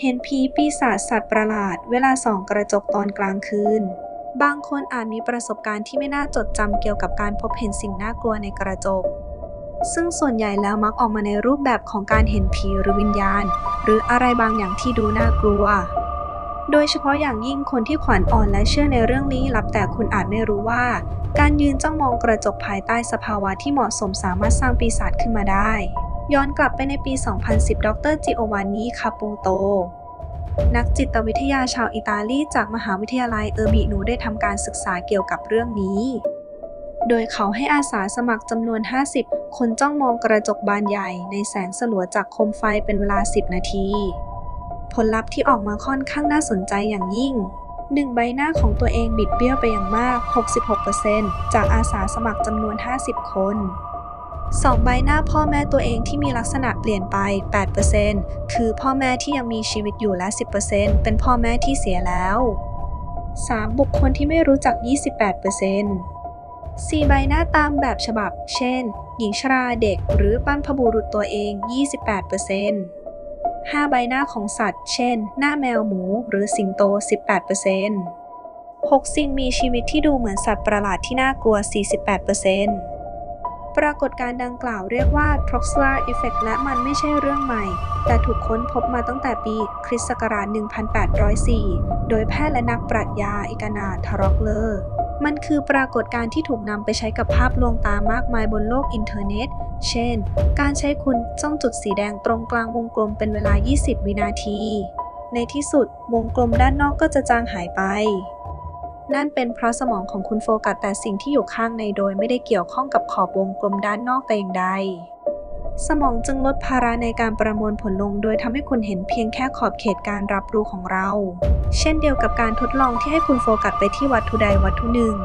เห็นผีปีศาจสัตว์ประหลาด เวลาส่องกระจกตอนกลางคืน บางคนอาจมีประสบการณ์ที่ไม่น่าจดจำเกี่ยวกับการพบเห็นสิ่งน่ากลัวในกระจก ซึ่งส่วนใหญ่แล้วมักออกมาในรูปแบบของการเห็นผีหรือวิญญาณ หรืออะไรบางอย่างที่ดูน่ากลัว โดยเฉพาะอย่างยิ่งคนที่ขวัญอ่อนและเชื่อในเรื่องลี้ลับแต่คุณอาจไม่รู้ว่า การยืนจ้องมองกระจกภายใต้สภาวะที่เหมาะสมสามารถสร้างปีศาจขึ้นมาได้ ย้อนกลับไปในปี 2010 ดรจิโอวานนีคาปูโต นักจิตวิทยาชาวอิตาลีจากมหาวิทยาลัยเออร์บินูได้ทำการศึกษาเกี่ยวกับเรื่องนี้ โดยเขาให้อาสาสมัครจำนวน 50 คนจ้องมองกระจกบานใหญ่ในแสงสลัวจากโคมไฟเป็นเวลา 10 นาที ผลลัพธ์ที่ออกมาค่อนข้างน่าสนใจอย่างยิ่งหนึ่งใบหน้าของตัวเองบิดเบี้ยวไปอย่างมาก 66%จากอาสาสมัครจำนวน 50 คน สองใบหน้าพ่อแม่ตัวเองที่มีลักษณะเปลี่ยนไป 8%คือพ่อแม่ที่ยังมีชีวิตอยู่และ 10%เป็นพ่อแม่ที่เสียแล้ว 3. บุคคลที่ไม่รู้จัก 28% 4 ใบหน้าตามแบบฉบับ เช่น หญิงชราเด็กหรือปั้นพบุรุษตัวเอง 28% 5 ใบหน้าของสัตว์ เช่น หน้าแมวหมูหรือสิงโต 18% 6 สิ่งมีชีวิตที่ดูเหมือนสัตว์ประหลาดที่น่ากลัว 48% ปรากฏการ์ดังกล่าวเรียกว่า Troxler Effect และมันไม่ใช่เรื่องใหม่ แต่ถูกค้นพบมาตั้งแต่ปีคริสต์ศักราช 1804 โดยแพทย์และนักปรัชญาเอกนาทารอกเลอร์มันคือปรากฏการณ์ที่ถูกนำไปใช้กับภาพลวงตามากมายบนโลกอินเทอร์เน็ต เช่น การใช้คุณจ้องจุดสีแดงตรงกลางวงกลมเป็นเวลา 20 วินาที ในที่สุดวงกลมด้านนอกก็จะจางหายไป นั่นเป็นเพราะสมองของคุณโฟกัสแต่สิ่งที่อยู่ข้างในโดยไม่ได้เกี่ยวข้องกับขอบวงกลมด้านนอกแต่อย่างใด สมองจึงลดภาระในการประมวลผลลง โดยทำให้คุณเห็นเพียงแค่ขอบเขตการรับรู้ของเรา เช่นเดียวกับการทดลองที่ให้คุณโฟกัสไปที่วัตถุใดวัตถุหนึ่ง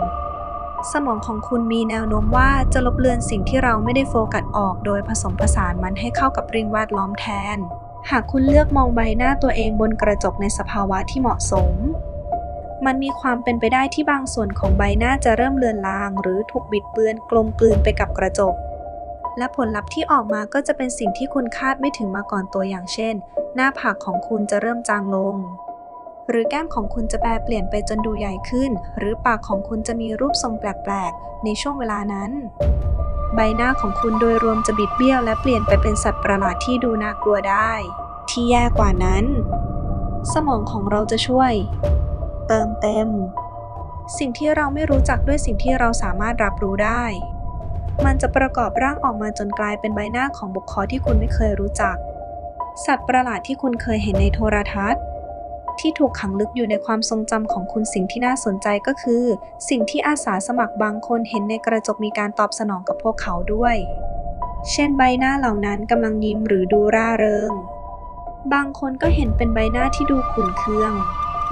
สมองของคุณมีแนวโน้มว่าจะลบเลือนสิ่งที่เราไม่ได้โฟกัสออก โดยผสมผสานมันให้เข้ากับริ่งแวดล้อมแทน หากคุณเลือกมองใบหน้าตัวเองบนกระจกในสภาวะที่เหมาะสม มันมีความเป็นไปได้ที่บางส่วนของใบหน้าจะเริ่มเลือนลาง หรือถูกบิดเบือนกลมกลืนไปกับกระจก และผลลัพธ์ที่ออกมาก็จะเป็นสิ่งที่คุณคาดไม่ถึงมาก่อนตัวอย่างเช่น หน้าผากของคุณจะเริ่มจางลง หรือแก้มของคุณจะแปรเปลี่ยนไปจนดูใหญ่ขึ้น หรือปากของคุณจะมีรูปทรงแปลกๆ ในช่วงเวลานั้น ใบหน้าของคุณโดยรวมจะบิดเบี้ยว และเปลี่ยนไปเป็นสัตว์ประหลาดที่ดูน่ากลัวได้ ที่แย่กว่านั้น สมองของเราจะช่วย เติมเต็ม สิ่งที่เราไม่รู้จักด้วยสิ่งที่เราสามารถรับรู้ได้ มันจะประกอบร่างออกมาจนกลายเป็นใบหน้าของบุคคลที่คุณไม่เคยรู้จัก สัตว์ประหลาดที่คุณเคยเห็นในโทรทัศน์ ที่ถูกขังลึกอยู่ในความทรงจำของคุณสิ่งที่น่าสนใจก็คือ สิ่งที่อาสาสมัครบางคนเห็นในกระจกมีการตอบสนองกับพวกเขาด้วย เช่นใบหน้าเหล่านั้นกำลังยิ้มหรือดูร่าเริงบางคนก็เห็นเป็นใบหน้าที่ดูขุ่นเคือง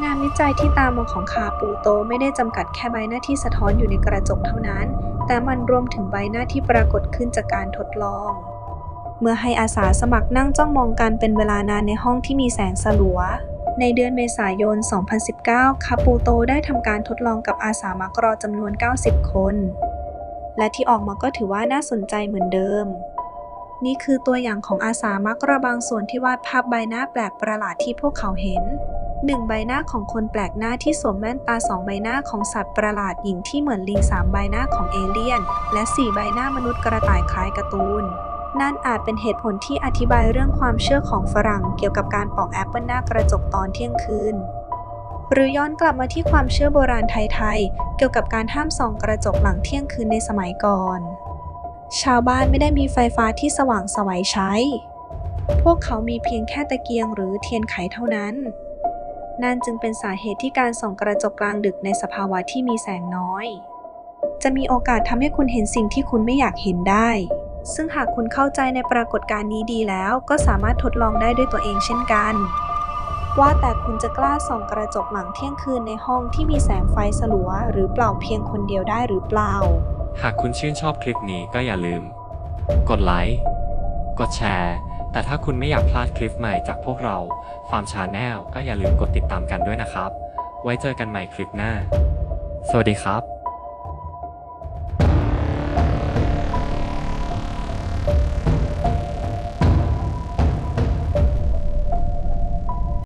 งานวิจัยที่ตามมาของคาปูโตไม่ได้จำกัดแค่ใบหน้าที่สะท้อนอยู่ในกระจกเท่านั้น แต่มันรวมถึงใบหน้าที่ปรากฏขึ้นจากการทดลอง เมื่อให้อาสาสมัครนั่งจ้องมองกันเป็นเวลานานในห้องที่มีแสงสลัว ในเดือนเมษายน 2019 คาปูโตได้ทำการทดลองกับอาสามักรอจำนวน 90 คน และที่ออกมาก็ถือว่าน่าสนใจเหมือนเดิมนี่คือตัวอย่างของอาสามักรบางส่วนที่วาดภาพใบหน้าแปลกประหลาดที่พวกเขาเห็น หนึ่งใบหน้าของคนแปลกหน้าที่สวมแว่นตาสองใบหน้าของสัตว์ประหลาดหญิงที่เหมือนลิงสามใบหน้าของเอเลี่ยน และสี่ใบหน้ามนุษย์กระต่ายคล้ายการ์ตูนนั่นอาจเป็นเหตุผลที่อธิบายเรื่องความเชื่อของฝรั่งเกี่ยวกับการปอกแอปเปิลหน้ากระจกตอนเที่ยงคืน หรือย้อนกลับมาที่ความเชื่อโบราณไทยๆ เกี่ยวกับการห้ามส่องกระจกหลังเที่ยงคืนในสมัยก่อน ชาวบ้านไม่ได้มีไฟฟ้าที่สว่างสวัยใช้ พวกเขามีเพียงแค่ตะเกียงหรือเทียนไขเท่านั้น นั่นจึงเป็นสาเหตุที่การส่องกระจกกลางดึกในสภาวะที่มีแสงน้อย จะมีโอกาสทำให้คุณเห็นสิ่งที่คุณไม่อยากเห็นได้ ซึ่งหากคุณเข้าใจในปรากฏการณ์นี้ดีแล้วก็สามารถทดลองได้ด้วยตัวเองเช่นกัน ว่าแต่คุณจะกล้าส่องกระจกหลังเที่ยงคืนในห้องที่มีแสงไฟสลัว หรือเปล่าเพียงคนเดียวได้หรือเปล่า หากคุณชื่นชอบคลิปนี้ก็อย่าลืม กดไลค์ กดแชร์ แต่ถ้าคุณไม่อยากพลาดคลิปใหม่จากพวกเราฟาร์มชาแนลก็อย่าลืมกดติดตามกันด้วยนะครับ ไว้เจอกันใหม่คลิปหน้า สวัสดีครับ